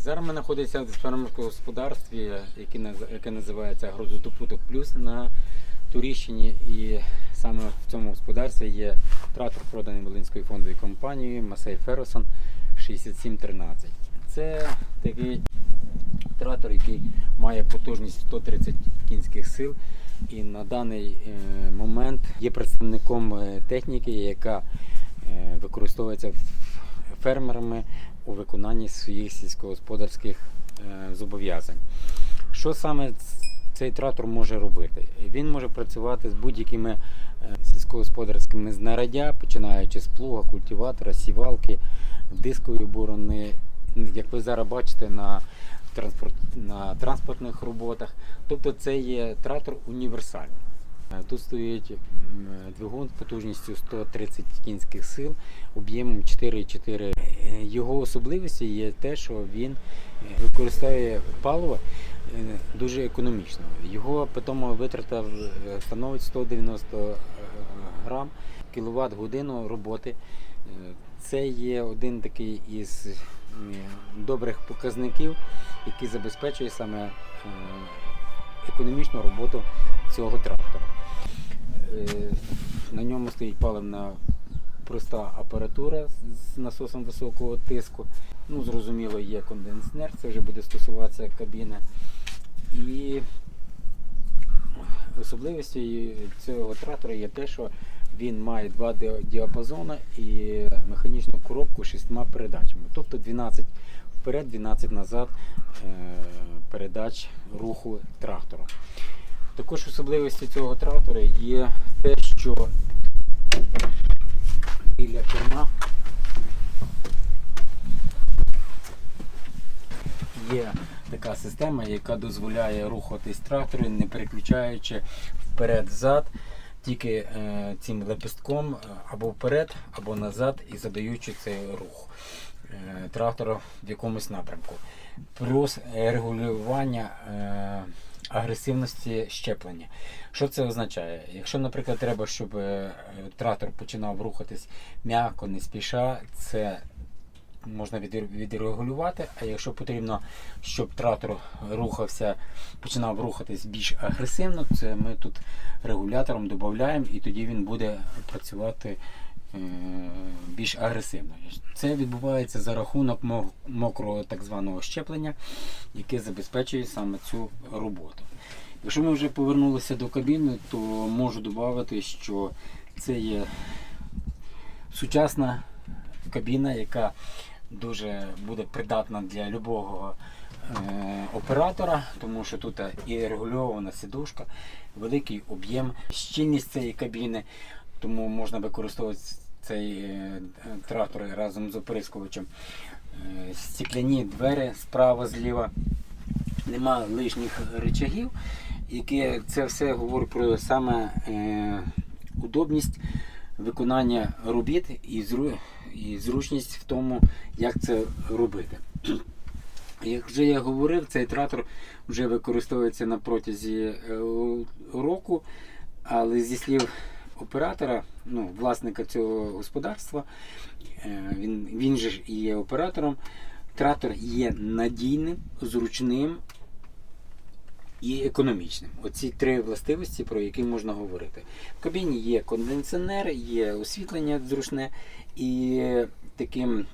Зараз ми знаходимося в фермерському господарстві, яке, називається Грозодопуток Плюс на Туріщині. І саме в цьому господарстві є трактор, проданий Волинською фондовою компанією Масей Ферросон 6713. Це такий трактор, який має потужність 130 кінських сил. І на даний е, момент є представником е, техніки, яка е, використовується фермерами у виконанні своїх сільськогосподарських е, зобов'язань. Що саме цей трактор може робити? Він може працювати з будь-якими е, сільськогосподарськими знаряддя, починаючи з плуга, культиватора, сівалки, дискової борони. Як ви зараз бачите на, транспорт, на транспортних роботах. Тобто це є трактор універсальний. Е, Тут стоїть двигун з потужністю 130 кінських сил, об'ємом 4,4. Е, Його особливістю є те, що він е, використовує паливо е, дуже економічно. Його питома витрата е, становить 190 е, грам кіловат годину роботи. Е, Це є один такий із добрих показників, який забезпечує саме е, економічну роботу цього трактора. Е, На ньому стоїть паливна проста апаратура з- насосом високого тиску. Ну, зрозуміло, є кондиціонер, це вже буде стосуватися кабіни. І особливістю цього трактора є те, що він має два діапазони і механічну коробку з шістьма передачами. Тобто 12 вперед, 12 назад е, передач руху трактора. Також особливістю цього трактора є те, що біля керма є така система, яка дозволяє рухатись трактором, не переключаючи вперед-зад, тільки е, цим лепестком е, або вперед, або назад і задаючи цей рух е, трактора в якомусь напрямку. Плюс регулювання е, агресивності щеплення. Що це означає? Якщо, наприклад, треба, щоб е, трактор починав рухатись м'яко, не спіша, це можна відрегулювати. А якщо потрібно, щоб трактор рухався, починав рухатись більш агресивно, це ми тут регулятором додаємо і тоді він буде працювати більш агресивно. Це відбувається за рахунок мокрого так званого щеплення, яке забезпечує саме цю роботу. Якщо ми вже повернулися до кабіни, то можу додати, що це є сучасна кабіна, яка дуже буде придатна для любого е, оператора, тому що тут і регульована сидушка, великий об'єм, щільність цієї кабіни, тому можна використовувати цей е, трактор разом з оприскувачем. Е, стекляні двері справа, зліва, нема лишніх речагів, які це все говорить про саме е, удобність виконання робіт і, зру, і зручність в тому, як це робити. Як вже я говорив, цей трактор вже використовується на протязі року, але зі слів оператора, ну, власника цього господарства, е, він, він же ж і є оператором, трактор є надійним, зручним і економічним. Оці три властивості, про які можна говорити. В кабіні є кондиціонер, є освітлення зручне, і таким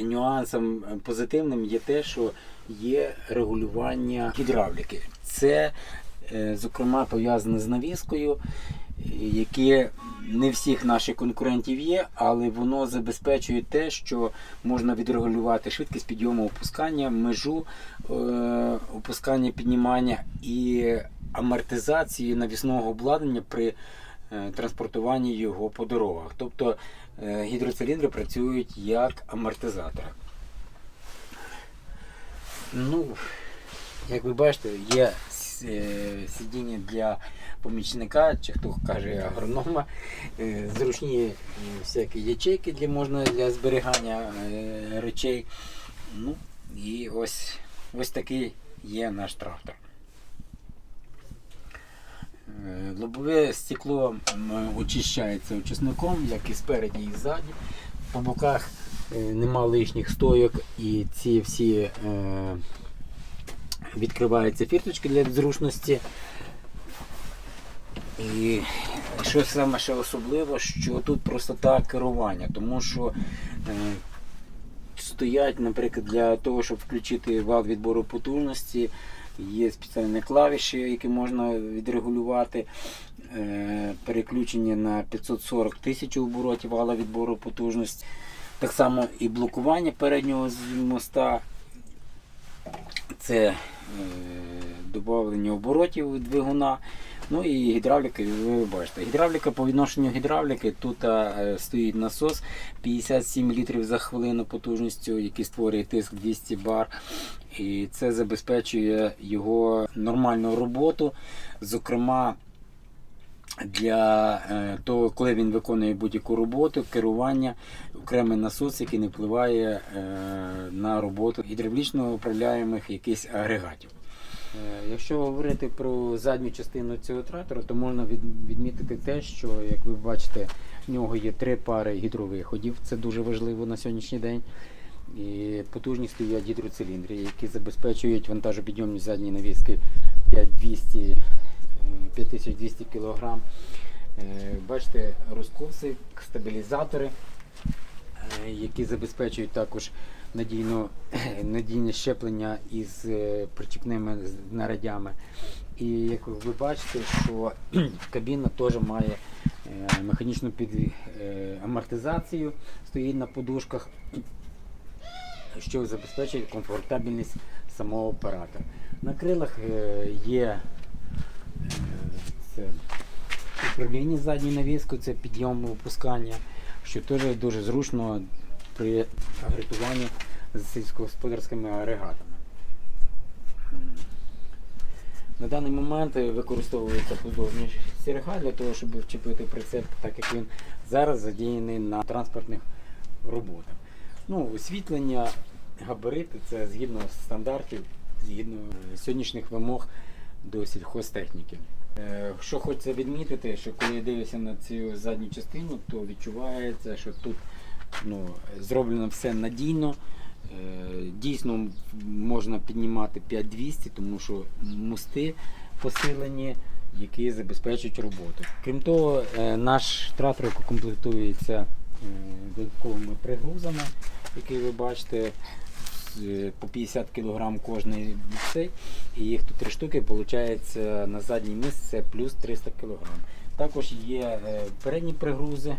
нюансом позитивним є те, що є регулювання гідравліки. Це, зокрема, пов'язане з навіскою, яке не всіх наших конкурентів є, але воно забезпечує те, що можна відрегулювати швидкість підйому опускання, межу е, опускання піднімання і амортизації навісного обладнання при е, транспортуванні його по дорогах. Тобто е, гідроциліндри працюють як амортизатори. Ну, як ви бачите, є е, сидіння для помічника, чи хто каже агронома, е, зручні е, всякі ячейки для можна для зберігання е, речей. Ну, і ось, ось такий є наш трактор. Е, Лобове стекло очищається очисником, як і спереді, і ззаді. по боках е, нема лишніх стойок і ці всі е, відкриваються фірточки для зручності. І що саме ще особливо, що тут простота керування, тому що е, стоять, наприклад, для того, щоб включити вал відбору потужності, є спеціальні клавіші, які можна відрегулювати. Е, переключення на 540 тисяч оборотів вала відбору потужності. Так само і блокування переднього моста. Це е, додавлення оборотів двигуна. Ну і гідравліка, ви бачите. Гідравліка по відношенню гідравліки тут а, стоїть насос 57 літрів за хвилину потужністю, який створює тиск 200 бар. І це забезпечує його нормальну роботу. Зокрема, для е, того, коли він виконує будь-яку роботу, керування, окремий насос, який не впливає е, на роботу гідравлічно управляємих якихось агрегатів. Е, Якщо говорити про задню частину цього трактора, то можна відмітити те, що, як ви бачите, в нього є три пари гідровиходів. Це дуже важливо на сьогоднішній день. І потужні стоять гідроциліндри, які забезпечують вантажопідйомність задньої навіски 5200, е, 5200 кг. Е, Бачите, розкоси, стабілізатори, е, які забезпечують також надійно, надійне щеплення із е, причіпними нарадями. І як ви бачите, що кабіна теж має механічну під, амортизацію, стоїть на подушках, що забезпечує комфортабельність самого оператора. На крилах є це управління задньою навіскою, це підйом опускання, що теж дуже зручно при агрегуванні з сільськогосподарськими агрегатами. На даний момент використовується подовжний сірга для того, щоб вчепити прицеп, так як він зараз задіяний на транспортних роботах. Ну, освітлення, габарити це згідно стандартів, згідно е, сьогоднішніх вимог до сільхозтехніки. Е, Що хочеться відмітити, що коли я дивлюся на цю задню частину, то відчувається, що тут ну, зроблено все надійно. Е, Дійсно можна піднімати 5200, тому що мости посилені, які забезпечують роботу. Крім того, е, наш трактор комплектується додатковими пригрузами, які ви бачите, по 50 кг кожний цей. І їх тут три штуки, виходить на задній місць це плюс 300 кг. Також є е, передні пригрузи.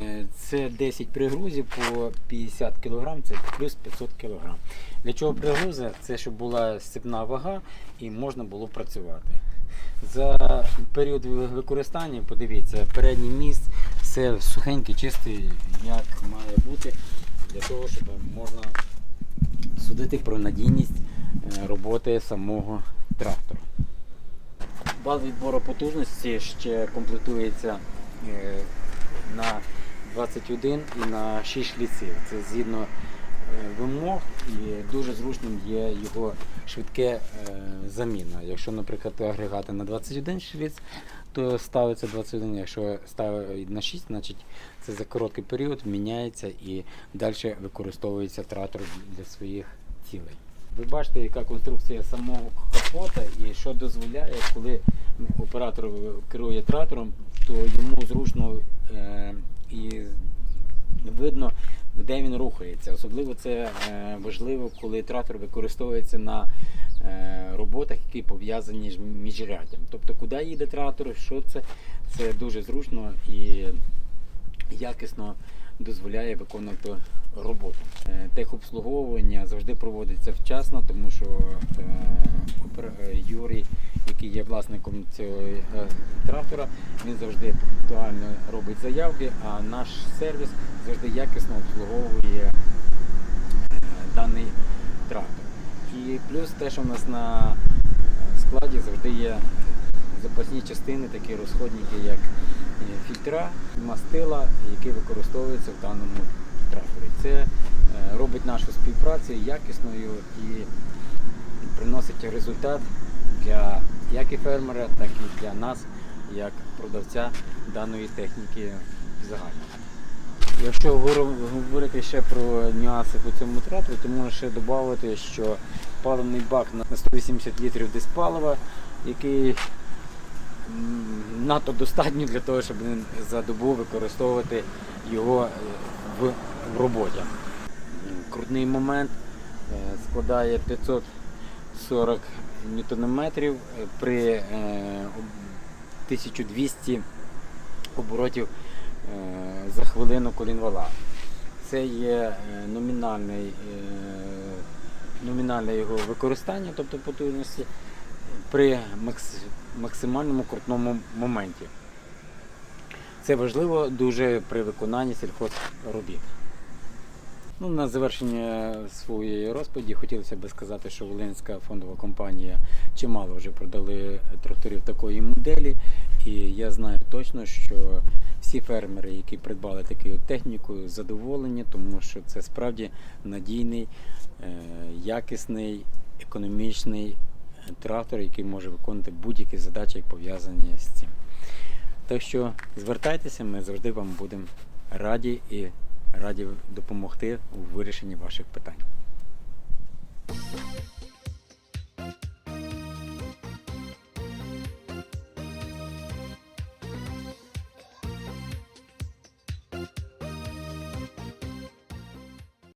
Е, Це 10 пригрузів по 50 кг, це плюс 500 кг. Для чого пригрузи? Це щоб була степна вага і можна було працювати. За період використання, подивіться, передній міст, все сухенький, чистий, як має бути, для того, щоб можна судити про надійність е, роботи самого трактора. Бал відбору потужності ще комплектується е, на 21 і на 6 шліців. Це згідно е, вимог і дуже зручним є його швидке заміна. Якщо, наприклад, агрегати на 21 шліц, то ставиться 21, якщо ставить на 6, значить це за короткий період міняється і далі використовується трактор для своїх цілей. Ви бачите, яка конструкція самого капота і що дозволяє, коли оператор керує трактором, то йому зручно е, і видно, де він рухається. Особливо це е, важливо, коли трактор використовується на е, роботах, які пов'язані з міжряддям. Тобто, куди їде трактор, що це, це дуже зручно і якісно дозволяє виконувати роботу. Е, Техобслуговування завжди проводиться вчасно, тому що е, е, Юрій, який є власником цього е, трактора, він завжди пунктуально робить заявки, а наш сервіс завжди якісно обслуговує е, даний трактор. І плюс те, що в нас на складі завжди є запасні частини, такі розходники, як е, фільтра, мастила, які використовуються в даному тракторі. Це е, робить нашу співпрацю якісною і приносить результат для як і фермера, так і для нас, як продавця даної техніки в загальному. Якщо говорити ще про нюанси по цьому трактору, то можна ще додати, що паливний бак на 180 літрів диспалива, який надто достатньо для того, щоб за добу використовувати його е, в, роботі. Крутний момент е, складає 540 ньютонометрів е, при е, 1200 оборотів за хвилину колінвала. Це є е, номінальний, е, номінальне його використання, тобто потужності, при максимальному крутному моменті. Це важливо дуже при виконанні сільхозробіт. Ну, на завершення своєї розповіді хотілося б сказати, що Волинська фондова компанія чимало вже продали тракторів такої моделі, і я знаю точно, що всі фермери, які придбали таку техніку, задоволені, тому що це справді надійний, е, якісний, економічний трактор, який може виконувати будь-які задачі, пов'язані з цим. Так що звертайтеся, ми завжди вам будемо раді і раді допомогти у вирішенні ваших питань.